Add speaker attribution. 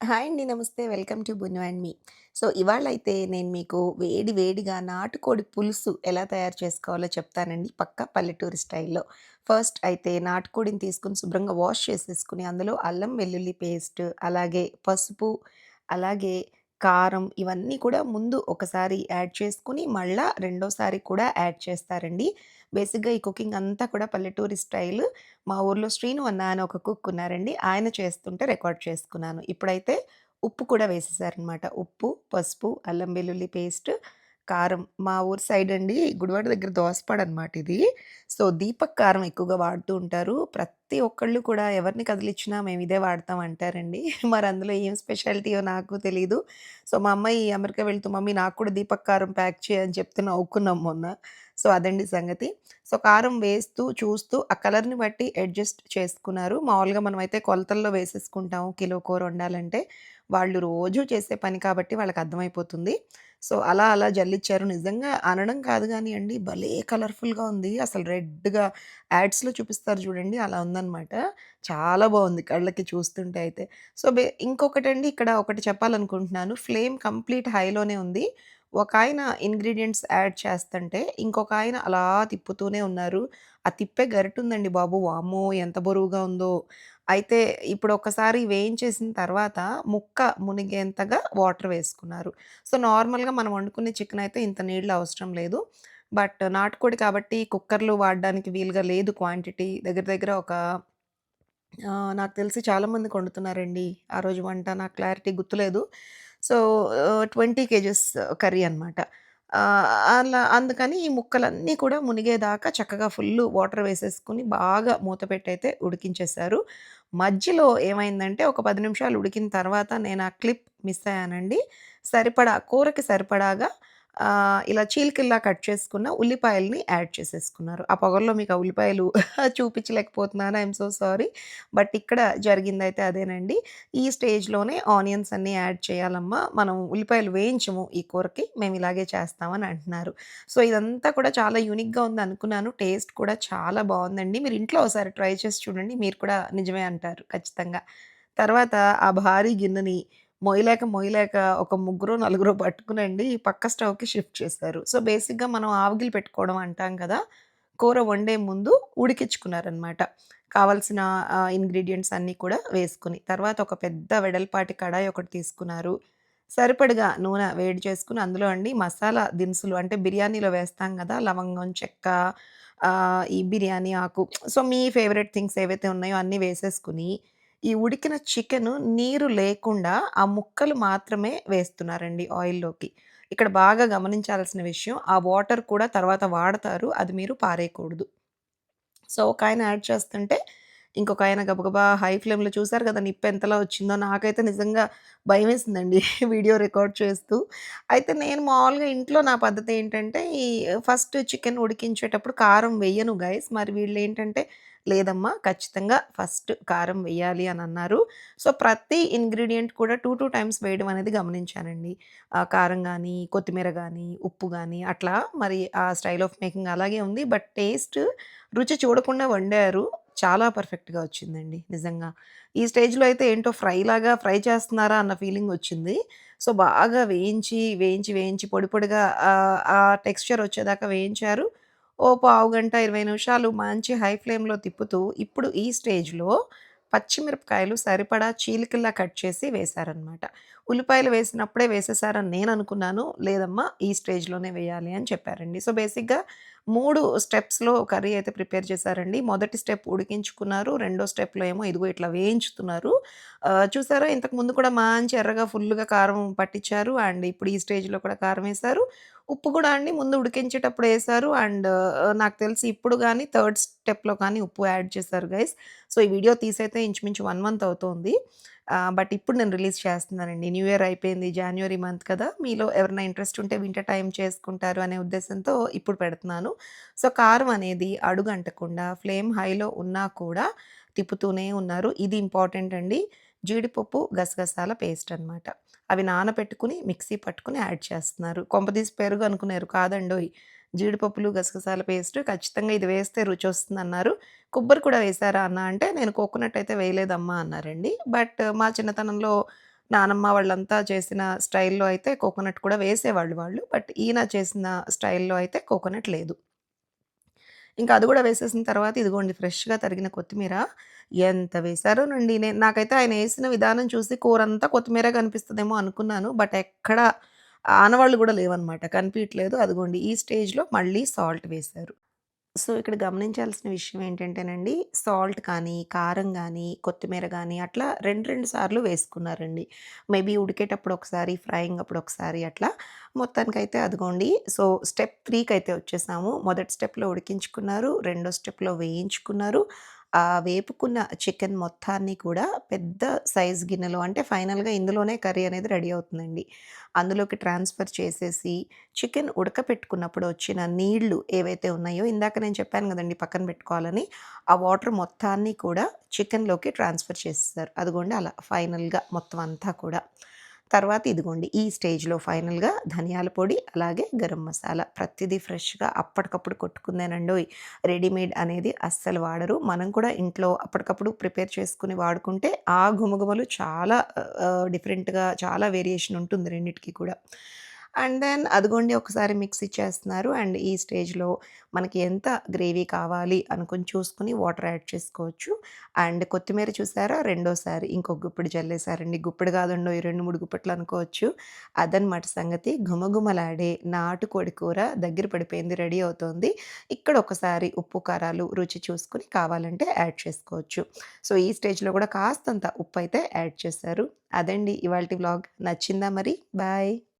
Speaker 1: Hi అండి. నమస్తే. Welcome to బును అండ్ మీ. సో, ఇవాళ అయితే నేను మీకు వేడి వేడిగా నాటుకోడి పులుసు ఎలా తయారు చేసుకోవాలో చెప్తానండి. పక్కా పల్లెటూరి స్టైల్‌లో. ఫస్ట్ అయితే నాటుకోడిని తీసుకొని శుభ్రంగా వాష్ చేసేసుకుని అందులో అల్లం వెల్లుల్లి పేస్ట్, అలాగే పసుపు, అలాగే కారం ఇవన్నీ కూడా ముందు ఒకసారి యాడ్ చేసుకుని మళ్ళా రెండోసారి కూడా యాడ్ చేస్తారండి. బేసిక్‌గా ఈ కుకింగ్ అంతా కూడా పల్లెటూరి స్టైల్. మా ఊర్లో శ్రీను అన్న అని ఒక కుక్ ఉన్నారండి. ఆయన చేస్తుంటే రికార్డ్ చేసుకున్నాను. ఇప్పుడైతే ఉప్పు కూడా వేసేసారనమాట. ఉప్పు, పసుపు, అల్లం వెల్లుల్లి పేస్ట్, కారం. మా ఊరు సైడ్ అండి గుడివాడ దగ్గర దోసపాడనమాట ఇది. సో, దీపక్ కారం ఎక్కువగా వాడుతూ ఉంటారు. ప్రతి ఒక్కళ్ళు కూడా ఎవరిని కదిలిచ్చినా మేము ఇదే వాడతాం అంటారండి. మరి అందులో ఏం స్పెషాలిటీయో నాకు తెలియదు సో, మా అమ్మాయి అమెరికా వెళ్తూ మమ్మీ నాకు కూడా దీపక్ కారం ప్యాక్ చేయని చెప్తే నవ్వుకున్నాం మొన్న. సో, అదండి సంగతి. సో, కారం వేస్తూ, చూస్తూ ఆ కలర్‌ని బట్టి అడ్జస్ట్ చేసుకున్నారు. మామూలుగా మనమైతే కొలతల్లో వేసేసుకుంటాము కిలో కూర వండాలంటే. వాళ్ళు రోజు చేసే పని కాబట్టి వాళ్ళకి అర్థమైపోతుంది. సో, అలా అలా జల్లిచ్చారు. నిజంగా అనడం కాదు గానీయండి భలే కలర్‌ఫుల్‌గా ఉంది. అసలు రెడ్‌గా యాడ్స్‌లో చూపిస్తారు చూడండి అలా ఉందన్నమాట చాలా బాగుంది కళ్ళకి చూస్తుంటే అయితే. సో, బే ఇంకొకటండి ఇక్కడ ఒకటి చెప్పాలనుకుంటున్నాను. ఫ్లేమ్ కంప్లీట్ హైలోనే ఉంది. ఒక ఆయన ఇంగ్రీడియంట్స్ యాడ్ చేస్తంటే, ఇంకొకాయన అలా తిప్పుతూనే ఉన్నారు. ఆ తిప్పే గరిటుందండి బాబు వామ్మో! ఎంత బరువుగా ఉందో. అయితే ఇప్పుడు ఒకసారి వేయించేసిన తర్వాత ముక్క మునిగేంతగా వాటర్ వేసుకున్నారు. సో, నార్మల్‌గా మనం వండుకునే చికెన్ అయితే ఇంత నీళ్ళు అవసరం లేదు. బట్ నాటుకోడి కాబట్టి కుక్కర్లు వాడడానికి వీలుగా లేదు క్వాంటిటీ. దగ్గర దగ్గర ఒక నాకు తెలిసి చాలామంది వండుతున్నారండి. ఆ రోజు వంట నాకు క్లారిటీ గుర్తులేదు. సో, ట్వంటీ కేజెస్ కర్రీ అనమాట. అలా అందుకని ఈ ముక్కలన్నీ కూడా మునిగేదాకా చక్కగా ఫుల్ వాటర్ వేసేసుకొని బాగా మూత పెట్టయితే ఉడికించేశారు. మధ్యలో ఏమైందంటే ఒక పది నిమిషాలు ఉడికిన తర్వాత నేను ఆ క్లిప్ మిస్ అయ్యానండి. సరిపడా కూరకి సరిపడాగా ఇలా చీలికల్లా కట్ చేసుకున్న ఉల్లిపాయల్ని యాడ్ చేసేసుకున్నారు. ఆ పొగల్లో మీకు ఆ ఉల్లిపాయలు చూపించలేకపోతున్నాను. I'm so sorry. బట్ ఇక్కడ జరిగిందైతే అదేనండి. ఈ స్టేజ్‌లోనే ఆనియన్స్ అన్నీ యాడ్ చేయాలమ్మా. మనం ఉల్లిపాయలు వేయించము ఈ కూరకి. మేము ఇలాగే చేస్తామని అంటున్నారు. సో, ఇదంతా కూడా చాలా యూనిక్‌గా ఉంది అనుకున్నాను టేస్ట్ కూడా చాలా బాగుందండి మీరు ఇంట్లో ఒకసారి ట్రై చేసి చూడండి. మీరు కూడా నిజమే అంటారు ఖచ్చితంగా. తర్వాత ఆ భారీ గిన్నెని మొయ్యలేక మొయ్యలేక ఒక ముగ్గురో, నలుగురో పట్టుకునండి పక్క స్టవ్‌కి షిఫ్ట్ చేశారు. సో, బేసిక్‌గా మనం ఆవగిలి పెట్టుకోవడం అంటాం కదా! కూర వండే ముందు ఉడికించుకున్నారనమాట. కావాల్సిన ఇంగ్రీడియంట్స్ అన్నీ కూడా వేసుకుని తర్వాత ఒక పెద్ద వెడల్పాటి కడాయి ఒకటి తీసుకున్నారు. సరిపడగా నూనె వేడి చేసుకుని అందులో అండి మసాలా దినుసులు అంటే బిర్యానీలో వేస్తాం కదా లవంగం, చెక్క ఈ బిర్యానీ ఆకు సో, మీ ఫేవరెట్ థింగ్స్ ఏవైతే ఉన్నాయో అన్నీ వేసేసుకుని ఈ ఉడికిన చికెను నీరు లేకుండా ఆ ముక్కలు మాత్రమే వేస్తున్నారండి ఆయిల్‌లోకి. ఇక్కడ బాగా గమనించాల్సిన విషయం ఆ వాటర్ కూడా తర్వాత వాడతారు. అది మీరు పారేయకూడదు. సో, ఒకాయన యాడ్ చేస్తుంటే, ఇంకొక ఆయన గబగబా హై ఫ్లేమ్‌లో చూసారు కదా! నిప్పెంతలా వచ్చిందో. నాకైతే నిజంగా భయమేసిందండి వీడియో రికార్డ్ చేస్తూ. అయితే నేను మామూలుగా ఇంట్లో నా పద్ధతేంటంటే, ఈ ఫస్ట్ చికెన్ ఉడికించేటప్పుడు కారం వెయ్యను గైస్. మరి వీళ్ళు ఏంటంటే లేదమ్మా ఖచ్చితంగా ఫస్ట్ కారం వెయ్యాలి అన్నారు సో, ప్రతి ఇంగ్రీడియంట్ కూడా 2, 2 టైమ్స్ వేయడం అనేది గమనించానండి. కారం కానీ కొత్తిమీర కానీ ఉప్పు కానీ అట్లా మరి ఆ స్టైల్ ఆఫ్ మేకింగ్ అలాగే ఉంది. బట్ టేస్ట్ రుచి చూడకుండా వండారు. చాలా పర్ఫెక్ట్‌గా వచ్చిందండి నిజంగా. ఈ స్టేజ్‌లో అయితే ఏంటో ఫ్రై లాగా ఫ్రై చేస్తున్నారా అన్న ఫీలింగ్ వచ్చింది సో, బాగా వేయించి, వేయించి, వేయించి పొడి పొడిగా ఆ టెక్స్చర్ వచ్చేదాకా వేయించారు. ఓ పావుగంట, 20 నిమిషాలు మంచి హై ఫ్లేమ్‌లో తిప్పుతూ, ఇప్పుడు ఈ స్టేజ్‌లో పచ్చిమిరపకాయలు సరిపడా చీలికల్లా కట్ చేసి వేశారనమాట. ఉల్లిపాయలు వేసినప్పుడే వేసేసారని నేననుకున్నాను. లేదమ్మా ఈ స్టేజ్‌లోనే వేయాలి అని చెప్పారండి. సో, బేసిక్‌గా మూడు స్టెప్స్‌లో కర్రీ అయితే ప్రిపేర్ చేశారండి. మొదటి స్టెప్ ఉడికించుకున్నారు. రెండో స్టెప్‌లో ఏమో ఇదిగో ఇట్లా వేయించుతున్నారు. చూసారా ఇంతకు ముందు కూడా మంచి ఎర్రగా ఫుల్గా కారం పట్టించారు. అండ్ ఇప్పుడు ఈ స్టేజ్‌లో కూడా కారం వేశారు ఉప్పు కూడా అండి ముందు ఉడికించేటప్పుడు వేశారు అండ్ నాకు తెలిసి ఇప్పుడు కానీ థర్డ్ స్టెప్‌లో కానీ ఉప్పు యాడ్ చేశారు గైస్. సో, ఈ వీడియో తీసైతే ఇంచుమించు వన్ మంత్ అవుతోంది. బట్ ఇప్పుడు నేను రిలీజ్ చేస్తున్నానండి. న్యూ ఇయర్ అయిపోయింది. జాన్యువరి మంత్ కదా! మీలో ఎవరైనా ఇంట్రెస్ట్ ఉంటే వింటర్ టైం చేసుకుంటారు అనే ఉద్దేశంతో ఇప్పుడు పెడుతున్నాను. సో, కారం అనేది అడుగంటకుండా ఫ్లేమ్ హైలో ఉన్నా కూడా తిప్పుతూనే ఉన్నారు. ఇది ఇంపార్టెంట్ అండి. జీడిపప్పు, గసగసాల పేస్ట్ అనమాట. అవి నానబెట్టుకుని మిక్సీ పట్టుకొని యాడ్ చేస్తున్నారు. కొంపదీసి పెరుగు అనుకున్నారు. కాదండోయ్! జీడిపప్పులు, గసగసాల పేస్ట్ ఖచ్చితంగా ఇది వేస్తే రుచి వస్తుంది అన్నారు కొబ్బరి కూడా వేశారా అన్నా అంటే, నేను కోకోనట్ అయితే వేయలేదమ్మా అన్నారండి. బట్ మా చిన్నతనంలో నానమ్మ వాళ్ళంతా చేసిన స్టైల్‌లో అయితే కోకోనట్ కూడా వేసేవాళ్ళు వాళ్ళు. బట్ ఈయన చేసిన స్టైల్‌లో అయితే కోకోనట్ లేదు. ఇంకా అది కూడా వేసేసిన తర్వాత ఇదిగోండి ఫ్రెష్‌గా తరిగిన కొత్తిమీర ఎంత వేశారోనండి. నేను నాకైతే ఆయన వేసిన విధానం చూసి కూరంతా కొత్తిమీర కనిపిస్తుందేమో అనుకున్నాను. బట్ ఎక్కడ ఆనవాళ్ళు కూడా లేవనమాట. కనిపించట్లేదు అదిగోండి ఈ స్టేజ్‌లో మళ్ళీ సాల్ట్ వేశారు. సో, ఇక్కడ గమనించాల్సిన విషయం ఏంటంటేనండి, సాల్ట్ కానీ, కారం కానీ కొత్తిమీర కానీ అట్లా 2, 2 సార్లు వేసుకున్నారండి. మేబీ ఉడికేటప్పుడు ఒకసారి, ఫ్రైయింగ్ అప్పుడు ఒకసారి అట్లా. మొత్తానికైతే అదిగోండి. సో, స్టెప్ 3కైతే వచ్చేసాము. మొదటి స్టెప్‌లో ఉడికించుకున్నారు. రెండో స్టెప్‌లో వేయించుకున్నారు. ఆ వేపుకున్న చికెన్ మొత్తాన్ని కూడా పెద్ద సైజ్ గిన్నెలో అంటే ఫైనల్‌గా ఇందులోనే కర్రీ అనేది రెడీ అవుతుందండి. అందులోకి ట్రాన్స్‌ఫర్ చేసేసి చికెన్ ఉడకపెట్టుకున్నప్పుడు వచ్చిన నీళ్ళు ఏవైతే ఉన్నాయో ఇందాక నేను చెప్పాను కదండి పక్కన పెట్టుకోవాలని. ఆ వాటర్ మొత్తాన్ని కూడా చికెన్‌లోకి ట్రాన్స్‌ఫర్ చేస్తారు అదిగోండి అలా ఫైనల్‌గా మొత్తం అంతా కూడా. తర్వాత ఇదిగోండి ఈ స్టేజ్‌లో ఫైనల్‌గా ధనియాల పొడి, అలాగే గరం మసాలా ప్రతిదీ ఫ్రెష్‌గా అప్పటికప్పుడు కొట్టుకుందేనండి రెడీమేడ్ అనేది అస్సలు వాడరు. మనం కూడా ఇంట్లో అప్పటికప్పుడు ప్రిపేర్ చేసుకుని వాడుకుంటే ఆ ఘుమఘుమలు చాలా డిఫరెంట్‌గా చాలా వేరియేషన్ ఉంటుంది రెండిటికి కూడా. అండ్ దెన్ అదిగోండి ఒకసారి మిక్స్ ఇచ్చేస్తున్నారు. అండ్ ఈ స్టేజ్‌లో మనకి ఎంత గ్రేవీ కావాలి అనుకుని చూసుకొని వాటర్ యాడ్ చేసుకోవచ్చు. అండ్ కొత్తిమీర చూసారా రెండోసారి ఇంకో గుప్పిడి జల్లేసారండి. గుప్పిడి కాదండో ఈ రెండు మూడు గుప్పిట్లు అనుకోవచ్చు. అదనమాట సంగతి. ఘుమఘుమలాడే నాటుకోడి కూర దగ్గర పడిపోయింది. రెడీ అవుతుంది ఇక్కడ ఒకసారి ఉప్పు, కారాలు రుచి చూసుకొని కావాలంటే యాడ్ చేసుకోవచ్చు. సో, ఈ స్టేజ్‌లో కూడా కాస్తంత ఉప్పు అయితే యాడ్ చేశారు. అదండి ఇవాల్టి వ్లాగ్. నచ్చిందా మరి? బాయ్.